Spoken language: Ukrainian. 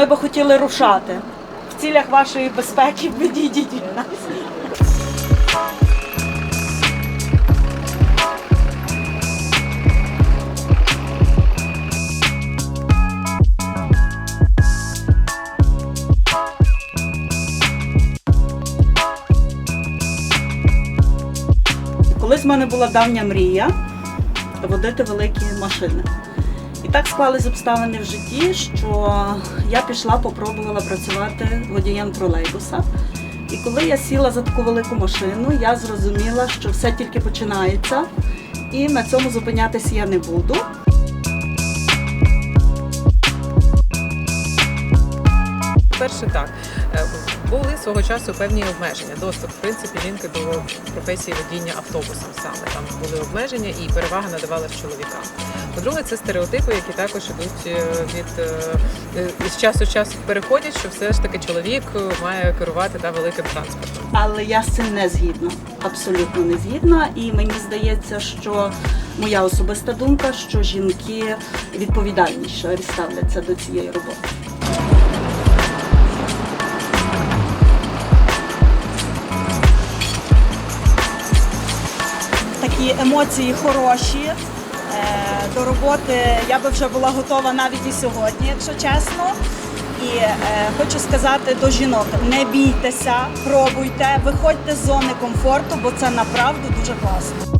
ми би хотіли рушати. В цілях вашої безпеки відійдіть від нас. Колись в мене була давня мрія водити великі машини. І так склались обставини в житті, що я пішла, попробувала працювати водієм тролейбуса. І коли я сіла за таку велику машину, я зрозуміла, що все тільки починається, і на цьому зупинятися я не буду. Перше так Е, були свого часу певні обмеження. Доступ в принципі жінки до професії водіння автобусом саме там були обмеження і перевага надавалась чоловікам. По-друге, це стереотипи, які також ідуть е, від е, з часу в час переходять, що все ж таки чоловік має керувати та великим транспортом. Але я з цим не згідна, абсолютно не згідна. І мені здається, що моя особиста думка, що жінки відповідальніше ставляться до цієї роботи. Такі емоції хороші. Е, До роботи я би вже була готова навіть і сьогодні, якщо чесно. І е, хочу сказати до жінок: не бійтеся, пробуйте, виходьте з зони комфорту, бо це направду дуже класно.